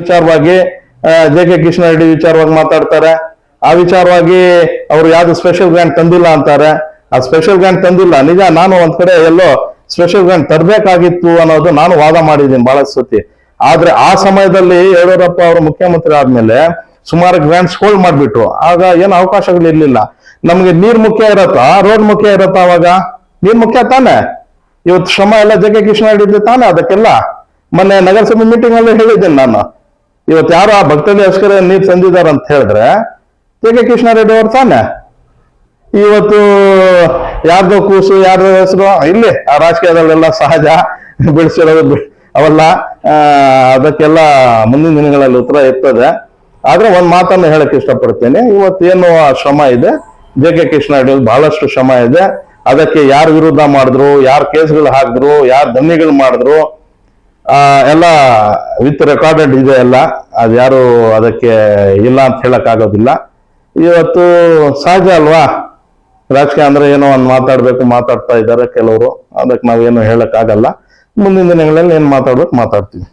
ವಿಚಾರವಾಗಿ J K Krishna Reddy ವಿಚಾರವಾಗಿ ಮಾತಾಡ್ತಾರೆ. ಆ ವಿಚಾರವಾಗಿ ಅವರು ಯಾವ್ದು ಸ್ಪೆಷಲ್ ಗ್ರ್ಯಾಂಡ್ ತಂದಿಲ್ಲ ಅಂತಾರೆ. ಆ ಸ್ಪೆಷಲ್ ಗ್ರ್ಯಾಂಡ್ ತಂದಿಲ್ಲ. ನಿಜ, ನಾನು ಒಂದ್ ಕಡೆ ಎಲ್ಲೋ ಸ್ಪೆಷಲ್ ಗ್ರ್ಯಾಂಡ್ ತರಬೇಕಾಗಿತ್ತು ಅನ್ನೋದು ನಾನು ವಾದ ಮಾಡಿದ್ದೀನಿ ಬಹಳ ಸತಿ. ಆದ್ರೆ ಆ ಸಮಯದಲ್ಲಿ ಯಡಿಯೂರಪ್ಪ ಅವರು ಮುಖ್ಯಮಂತ್ರಿ ಆದ್ಮೇಲೆ ಸುಮಾರು ಗ್ರ್ಯಾಂಡ್ಸ್ ಹೋಲ್ಡ್ ಮಾಡ್ಬಿಟ್ರು. ಆಗ ಏನು ಅವಕಾಶಗಳು ಇರ್ಲಿಲ್ಲ. ನಮ್ಗೆ ನೀರ್ ಮುಖ್ಯ ಇರತ್ತಾ? ರೋಡ್ ಮುಖ್ಯ ಇರತ್ತಾ ಅವಾಗ? ನೀರ್ ಮುಖ್ಯ ತಾನೆ? ಇವತ್ತು ಶ್ರಮ ಎಲ್ಲ ಜಗ್ಗೆ ಕೃಷ್ಣ ಹಿಡಿದ್ರೆ ತಾನೆ ಅದಕ್ಕೆಲ್ಲ? ಮೊನ್ನೆ ನಗರಸಭೆ ಮೀಟಿಂಗ್ ಅಲ್ಲಿ ಹೇಳಿದ್ದೇನೆ ನಾನು. ಇವತ್ತು ಯಾರು ಆ ಭಕ್ತರಿಗೋಸ್ಕರ ನೀರು ತಂದಿದ್ದಾರೆ ಅಂತ ಹೇಳಿದ್ರೆ, ಕೆ ಕೃಷ್ಣ ರೆಡ್ಡಿ ಅವ್ರು ತಾನೆ? ಇವತ್ತು ಯಾರ್ದೋ ಕೂಸು, ಯಾರ್ದೋ ಹೆಸರು, ಇಲ್ಲಿ ಆ ರಾಜಕೀಯದಲ್ಲೆಲ್ಲ ಸಹಜ ಬೆಳೆಸಿರೋದು ಬಿ- ಅವೆಲ್ಲ. ಅದಕ್ಕೆಲ್ಲ ಮುಂದಿನ ದಿನಗಳಲ್ಲಿ ಉತ್ತರ ಇರ್ತದೆ. ಆದ್ರೆ ಒಂದ್ ಮಾತನ್ನು ಹೇಳಕ್ ಇಷ್ಟಪಡ್ತೇನೆ. ಇವತ್ತೇನು ಆ ಶ್ರಮ ಇದೆ. ಜೆ ಕೆ ಕೃಷ್ಣ ರೆಡ್ಡಿ ಬಹಳಷ್ಟು ಶ್ರಮ ಇದೆ. ಅದಕ್ಕೆ ಯಾರು ವಿರುದ್ಧ ಮಾಡಿದ್ರು, ಯಾರು ಕೇಸ್ಗಳು ಹಾಕಿದ್ರು, ಯಾರು ದಮ್ಮಿಗಳು ಮಾಡಿದ್ರು ಎಲ್ಲ ವಿತ್ ರೆಕಾರ್ಡೆಡ್ ಇದೆ ಎಲ್ಲ. ಅದ್ಯಾರು ಅದಕ್ಕೆ ಇಲ್ಲ ಅಂತ ಹೇಳೋಕ್ಕಾಗೋದಿಲ್ಲ. ಇವತ್ತು ಸಹಜ ಅಲ್ವಾ? ರಾಜಕೀಯ ಅಂದ್ರೆ ಏನೋ ಒಂದು ಮಾತಾಡ್ಬೇಕು, ಮಾತಾಡ್ತಾ ಇದ್ದಾರೆ ಕೆಲವರು. ಅದಕ್ಕೆ ನಾವೇನು ಹೇಳೋಕ್ಕಾಗಲ್ಲ. ಮುಂದಿನ ದಿನಗಳಲ್ಲಿ ಏನು ಮಾತಾಡ್ಬೇಕು ಮಾತಾಡ್ತೀವಿ.